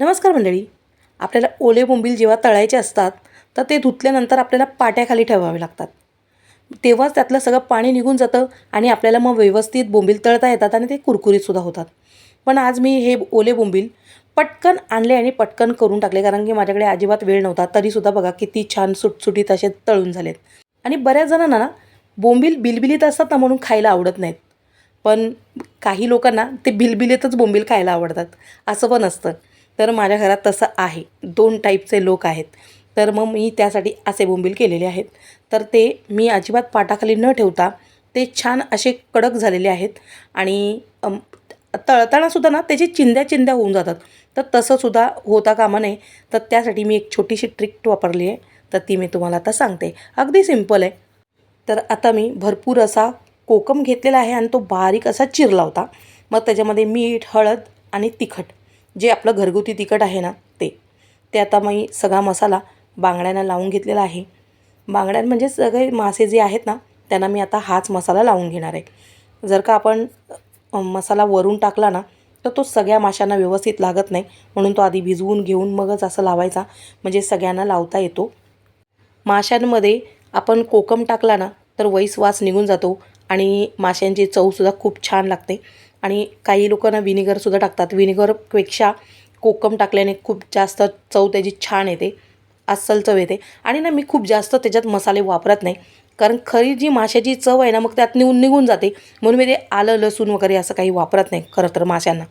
नमस्कार मंडळी. आपल्याला ओले बोंबील जेव्हा तळायचे असतात तर ते धुतल्यानंतर आपल्याला पाट्याखाली ठेवावे लागतात. तेव्हाच त्यातलं सगळं पाणी निघून जातं आणि आपल्याला मग व्यवस्थित बोंबील तळता येतात आणि ते कुरकुरीतसुद्धा होतात. पण आज मी हे ओले बोंबील पटकन आणले आणि पटकन करून टाकले कारण की माझ्याकडे अजिबात वेळ नव्हता. तरीसुद्धा बघा किती छान सुटसुटीत असे तळून झालेत. आणि बऱ्याच जणांना ना बोंबील बिलबिलीत असतात ना म्हणून खायला आवडत नाहीत. पण काही लोकांना ते बिलबिलीतच बोंबील खायला आवडतात. असं पण असतं. तर माझ्या घरात तसं आहे. दोन टाईपचे लोक आहेत. तर मग मी त्यासाठी असे बोंबील केलेले आहेत. तर ते मी अजिबात पाटाखाली न ठेवता ते छान असे कडक झालेले आहेत. आणि तळतानासुद्धा ना त्याची चिंध्या चिंध्या होऊन जातात. तर तसंसुद्धा होता कामा नये. तर त्यासाठी मी एक छोटीशी ट्रिक वापरली आहे. तर ती मी तुम्हाला आता सांगते. अगदी सिंपल आहे. तर आता मी भरपूर असा कोकम घेतलेला आहे आणि तो बारीक असा चिरला होता. मग त्याच्यामध्ये मीठ हळद आणि तिखट जे आपलं घरगुती तिखट आहे ना ते. ते आता मी सगळा मसाला बांगड्यांना लावून घेतलेला आहे. बांगड्यां म्हणजे सगळे मासे जे आहेत ना त्यांना मी आता हाच मसाला लावून घेणार आहे. जर का आपण मसाला वरून टाकला ना तर तो सगळ्या माशांना व्यवस्थित लागत नाही. म्हणून तो आधी भिजवून घेऊन मगच असं लावायचा. म्हणजे सगळ्यांना लावता येतो. माशांमध्ये आपण कोकम टाकला ना तर वैस वास निघून जातो आणि माशांची चवसुद्धा खूप छान लागते. आणि काही लोकांना विनेगरसुद्धा टाकतात. विनेगरपेक्षा कोकम टाकल्याने खूप जास्त चव त्याची छान येते. अस्सल चव येते. आणि ना मी खूप जास्त त्याच्यात मसाले वापरत नाही. कारण खरी जी माशाची चव आहे ना मग त्यात निघून निघून जाते. म्हणून मी ते आलं लसूण वगैरे असं काही वापरत नाही खरं तर माशांना.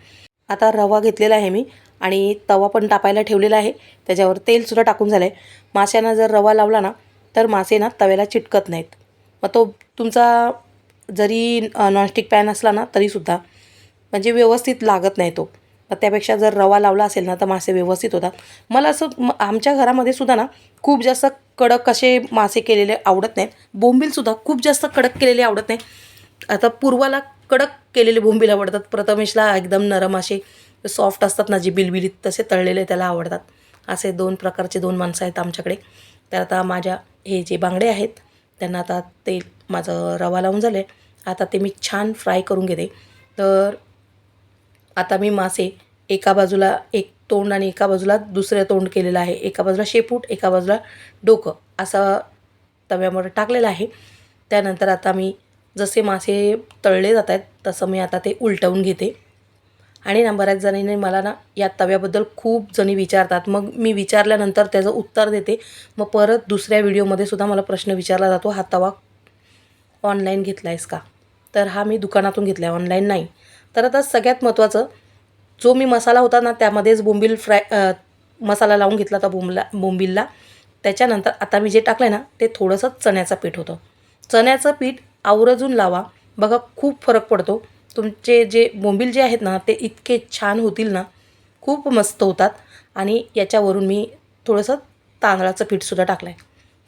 आता रवा घेतलेला आहे मी आणि तवा पण टाकायला ठेवलेला आहे. त्याच्यावर तेलसुद्धा टाकून झालं आहे माशांना जर रवा लावला ना तर मासे ना तव्याला चिटकत नाहीत. मग तो तुमचा जरी नॉनस्टिक पॅन असला ना तरीसुद्धा म्हणजे व्यवस्थित लागत नाही तो. मग त्यापेक्षा जर रवा लावला असेल ना तर मासे व्यवस्थित होतात. मला असं म आमच्या घरामध्ये सुद्धा ना खूप जास्त कडक असे मासे केलेले आवडत नाहीत. बोंबीलसुद्धा खूप जास्त कडक केलेले आवडत नाही आता पूर्वाला कडक केलेले बोंबील आवडतात. प्रथमेशला एकदम नरम असे सॉफ्ट असतात ना जे बिलबिलीत तसे तळलेले त्याला आवडतात. असे दोन प्रकारचे दोन माणसं आहेत आमच्याकडे. तर आता माझ्या हे जे बांगडे आहेत त्यांना आता ते माझं रवा लावून झाले. आता ते मी छान फ्राय करून घेते. तर आता मी मासे एका बाजूला एक तोंड आणि एका बाजूला दुसरं तोंड केलेलं आहे. एका बाजूला शेपूट एका बाजूला डोकं असं तव्यावर टाकलेलं आहे. त्यानंतर आता मी जसे मासे तळले जात आहेत तसं मी आता ते उलटवून घेते. आणि ना बऱ्याच जणींनी मला ना या तव्याबद्दल खूप जणी विचारतात. मग मी विचारल्यानंतर त्याचं उत्तर देते. मग परत दुसऱ्या व्हिडिओमध्ये सुद्धा मला प्रश्न विचारला जातो हा तवा ऑनलाईन घेतला आहेस का? तर हा मी दुकानातून घेतला आहे ऑनलाईन नाही. तर आता सगळ्यात महत्त्वाचं जो मी मसाला होता ना त्यामध्येच बोंबील फ्राय मसाला लावून घेतला होता बोंबला बोंबीलला. त्याच्यानंतर आता मी जे टाकलं आहे ना ते थोडंसं चण्याचं पीठ होतं. चण्याचं पीठ आवर्जून लावा. बघा खूप फरक पडतो. तुमचे जे बोंबील जे आहेत ना ते इतके छान होतील ना खूप मस्त होतात. आणि याच्यावरून मी थोडंसं तांदळाचं पीठसुद्धा टाकलं आहे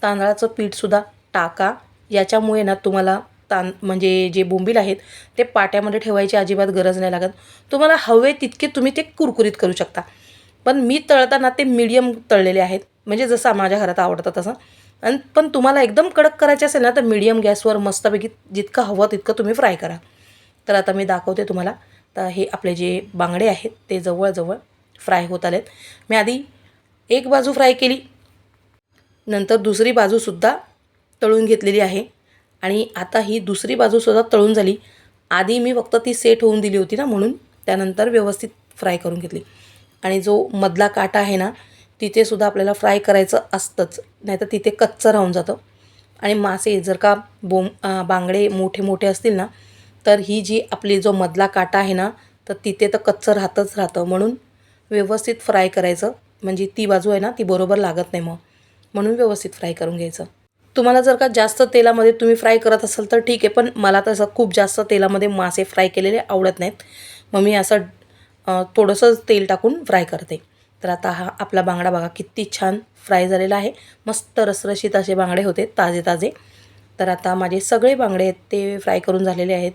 तांदळाचं पीठसुद्धा टाका. याच्यामुळे ना तुम्हाला तां म्हणजे जे बोंबील आहेत ते पाट्यामध्ये ठेवायची अजिबात गरज नाही लागत. तुम्हाला हवे तितके तुम्ही ते कुरकुरीत करू शकता. पण मी तळताना ते मीडियम तळलेले आहेत. म्हणजे जसं माझ्या घरात आवडतं तसं. आणि पण तुम्हाला एकदम कडक करायचे असेल ना तर मीडियम गॅसवर मस्तपैकी जितकं हवं तितकं तुम्ही फ्राय करा. तर आता मी दाखवते तुम्हाला. तर हे आपले जे बांगडे आहेत ते जवळजवळ फ्राय होत आलेत. मी आधी एक बाजू फ्राय केली. नंतर दुसरी बाजूसुद्धा तळून घेतलेली आहे. आणि आता ही दुसरी बाजूसुद्धा तळून झाली. आधी मी फक्त ती सेट होऊन दिली होती ना म्हणून त्यानंतर व्यवस्थित फ्राय करून घेतली. आणि जो मधला काटा आहे ना तिथेसुद्धा आपल्याला फ्राय करायचं असतंच नाहीतर तिथे कच्चं राहून जातं. आणि मासे जर का बोम बांगडे मोठे मोठे असतील ना तर ही जी आपली जो मधला काटा आहे ना तर तिथे तर कच्चं राहतंच राहतं. म्हणून व्यवस्थित फ्राय करायचं. म्हणजे ती बाजू आहे ना ती बरोबर लागत नाही मग. म्हणून व्यवस्थित फ्राय करून घ्यायचं. तुम्हाला जर का जास्त तेलामध्ये तुम्ही फ्राय करत असाल तर ठीक आहे पण मला तसं खूप जास्त तेलामध्ये मासे फ्राय केलेले आवडत नाहीत. मग मी असं थोडंसं तेल टाकून फ्राय करते. तर आता हा आपला बांगडा बघा किती छान फ्राय झालेला आहे. मस्त रसरशीत असे बांगडे होते ताजे ताजे. तर आता माझे सगळे बांगडे आहेत ते फ्राय करून झालेले आहेत.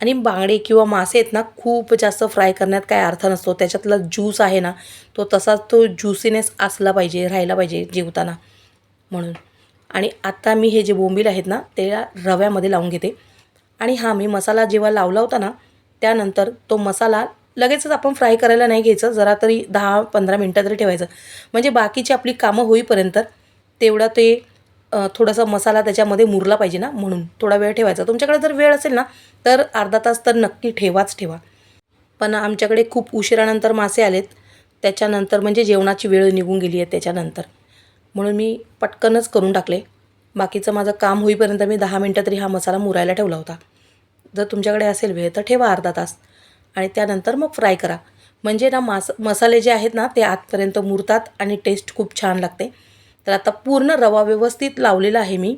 आणि बांगडे किंवा मासे आहेत ना खूप जास्त फ्राय करण्यात काय अर्थ नसतो. त्याच्यातला ज्यूस आहे ना तो तसाच तो ज्युसीनेस असला पाहिजे राहिला पाहिजे जेवताना. म्हणून. आणि आता मी हे जे बोंबील आहेत ना ते रव्यामध्ये लावून घेते. आणि हा मी मसाला जेव्हा लावला होता ना त्यानंतर तो मसाला लगेचच आपण फ्राय करायला नाही घ्यायचं जरा तरी दहा पंधरा मिनटं तरी ठेवायचं. म्हणजे बाकीची आपली कामं होईपर्यंत तेवढा ते थोडासा मसाला त्याच्यामध्ये मुरला पाहिजे ना म्हणून थोडा वेळ ठेवायचा. तुमच्याकडे जर वेळ असेल ना तर अर्धा तास तर नक्की ठेवाच ठेवा. पण आमच्याकडे खूप उशिरानंतर मासे आलेत त्याच्यानंतर म्हणजे जेवणाची वेळ निघून गेली आहे त्याच्यानंतर. म्हणून मी पटकनच करून टाकले. बाकीचं माझं काम होईपर्यंत मी दहा मिनटं तरी हा मसाला मुरायला ठेवला होता. जर तुमच्याकडे असेल वेळ तर ठेवा अर्धा तास. आणि त्यानंतर मग फ्राय करा. म्हणजे ना मास मसाले जे आहेत ना ते आतपर्यंत मुरतात आणि टेस्ट खूप छान लागते. तर आता पूर्ण रवा व्यवस्थित लावलेला आहे मी.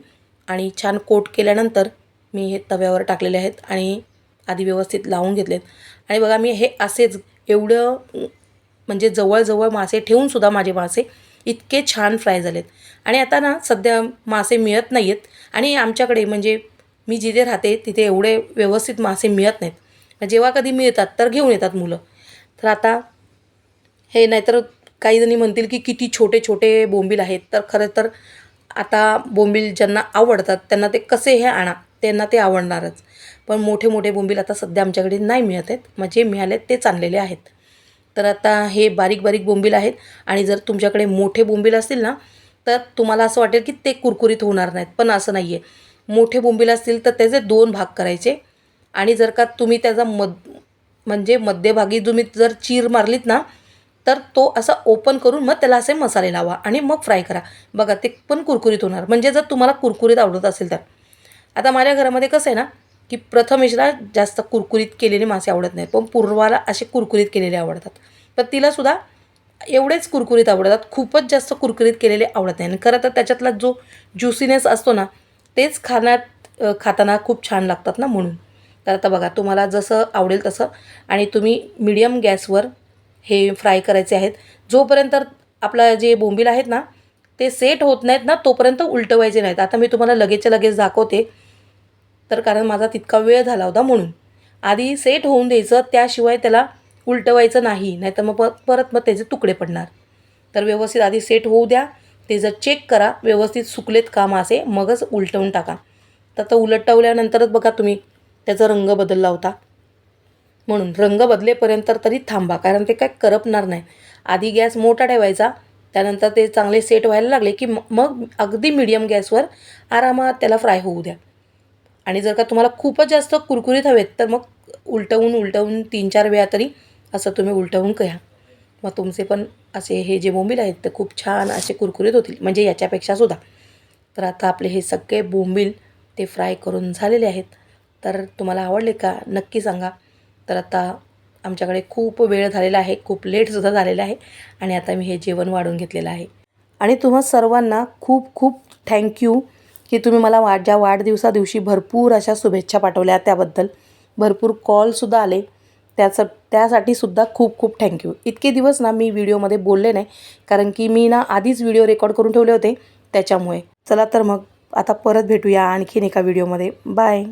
आणि छान कोट केल्यानंतर मी हे तव्यावर टाकलेले आहेत आणि आधी व्यवस्थित लावून घेतलेत. आणि बघा मी हे असेच एवढं म्हणजे जवळजवळ मासे ठेवूनसुद्धा माझे मासे इतके छान फ्राय झालेत. आणि आता ना सध्या मासे मिळत नाही आहेत आणि आमच्याकडे म्हणजे मी जिथे राहते तिथे एवढे व्यवस्थित मासे मिळत नाहीत. म्हणजे जेव्हा कधी मिळतात तर घेऊन येतात मुलं. तर आता हे नाहीतर काही जणी म्हणतील की किती छोटे छोटे बोंबील आहेत. तर खरं तर आता बोंबील ज्यांना आवडतात त्यांना ते कसे हे आणा त्यांना ते आवडणारच. पण मोठे मोठे बोंबील आता सध्या आमच्याकडे नाही मिळत आहेत. म्हणजे मग जे मिळाले तेच आणलेले आहेत. तर आता हे बारीक बारीक बोंबील आहेत आणि जर तुमच्याकडे मोठे बोंबील असतील ना तर तुम्हाला असं वाटेल की ते कुरकुरीत होणार नाहीत. पण असं नाही आहे मोठे बोंबील असतील तर त्याचे दोन भाग करायचे. आणि जर का तुम्ही त्याचा मध म्हणजे मध्यभागी तुम्ही जर चीर मारलीत ना तर तो असा ओपन करून मग त्याला असे मसाले लावा आणि मग फ्राय करा. बघा ते पण कुरकुरीत होणार. म्हणजे जर तुम्हाला कुरकुरीत आवडत असेल तर. आता माझ्या घरामध्ये कसं आहे ना की प्रथमेशला जास्त कुरकुरीत केलेले मासे आवडत नाहीत. पण पूर्वाला असे कुरकुरीत केलेले आवडतात. पण तिलासुद्धा एवढेच कुरकुरीत आवडतात. खूपच जास्त कुरकुरीत केलेले आवडत नाही आणि खरं तर त्याच्यातला जो ज्युसीनेस असतो ना तेच खाण्यात खाताना खूप छान लागतात ना म्हणून. तर आता बघा तुम्हाला जसं आवडेल तसं. आणि तुम्ही मिडियम गॅसवर हे फ्राय करायचे आहेत. जोपर्यंत आपलं जे बोंबील आहेत ना ते सेट होत नाहीत ना तोपर्यंत उलटवायचे नाहीत. आता मी तुम्हाला लगेचच्या लगेच दाखवते. तर कारण माझा तितका वेळ झाला होता म्हणून. आधी सेट होऊन द्यायचं त्याशिवाय त्याला उलटवायचं नाही नाहीतर मग प परत मग त्याचे तुकडे पडणार. तर व्यवस्थित आधी सेट होऊ द्या ते जर चेक करा व्यवस्थित सुकलेत का मासे मगच उलटवून टाका. तर आता उलटवल्यानंतरच बघा तुम्ही त्याचा रंग बदलला होता. म्हणून रंग बदलेपर्यंत तरी थांबा कारण ते काय करपणार नाही. आधी गॅस मोठा ठेवायचा त्यानंतर ते चांगले सेट व्हायला लागले की मग अगदी मिडियम गॅसवर आरामात त्याला फ्राय होऊ द्या. आणि जर का तुम्हाला खूपच जास्त कुरकुरीत हवेत तर मग उलटवून उलटवून तीन चार वेळा तरी असं तुम्ही उलटवून कया मग तुमचे पण असे हे जे बोंबील आहेत ते खूप छान असे कुरकुरीत होतील. म्हणजे याच्यापेक्षा सुद्धा. तर आता आपले हे सगळे बोंबील ते फ्राय करून झालेले आहेत. तर तुम्हाला आवडले का? नक्की सांगा. तर आता आमच्याकडे खूप वेळ झालेला आहे. खूप लेटसुद्धा झालेला आहे. आणि आता मी हे जेवण वाढून घेतलेलं आहे. आणि तुम्हा सर्वांना खूप खूप थँक्यू की तुम्ही मला माझ्या वाढदिवसा दिवशी भरपूर अशा शुभेच्छा पाठवल्या त्याबद्दल. भरपूर कॉलसुद्धा आले. त्याचं त्यासाठी सुद्धा खूप खूप थँक्यू इतके दिवस ना मी व्हिडिओमध्ये बोलले नाही कारण की मी ना आधीच व्हिडिओ रेकॉर्ड करून ठेवले होते त्याच्यामुळे. चला तर मग आता परत भेटूया आणखीन एका व्हिडिओमध्ये. बाय